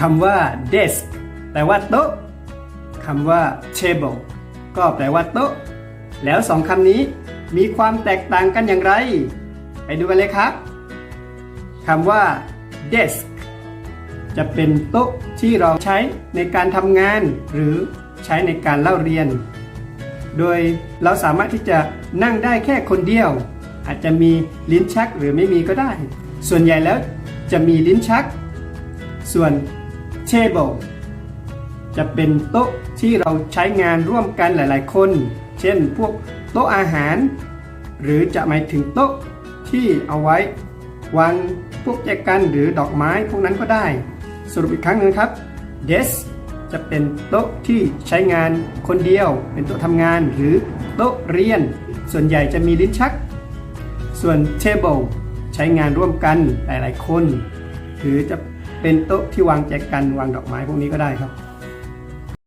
คำว่า desk แปลว่าโต๊ะคำว่า table ก็แปลว่าโต๊ะ แล้วสองคำนี้มีความแตกต่างกันอย่างไร ไปดูกันเลยครับคำว่า desk จะเป็นโต๊ะที่เราใช้ในการทำงาน หรือใช้ในการเล่าเรียน โดยเราสามารถที่จะนั่งได้แค่คนเดียว อาจจะมีลิ้นชักหรือไม่มีก็ได้ ส่วนใหญ่แล้วจะมีลิ้นชัก ส่วน table จะเป็นโต๊ะที่เราใช้งานร่วมกันหลาย ๆ คน เช่นพวกโต๊ะอาหาร หรือจะหมายถึงโต๊ะที่เอาไว้วางพวกแจกันหรือดอกไม้พวกนั้นก็ได้ สรุปอีกครั้งหนึงครับ desk จะเป็นโต๊ะที่ใช้งานคนเดียว เป็นโต๊ะทำงานหรือโต๊ะเรียน ส่วนใหญ่จะมีลิ้นชัก ส่วน table ใช้งานร่วมกันหลาย ๆ คน หรือจะ เป็นโต๊ะที่วางแจกันวางดอกไม้พวกนี้ก็ได้ครับ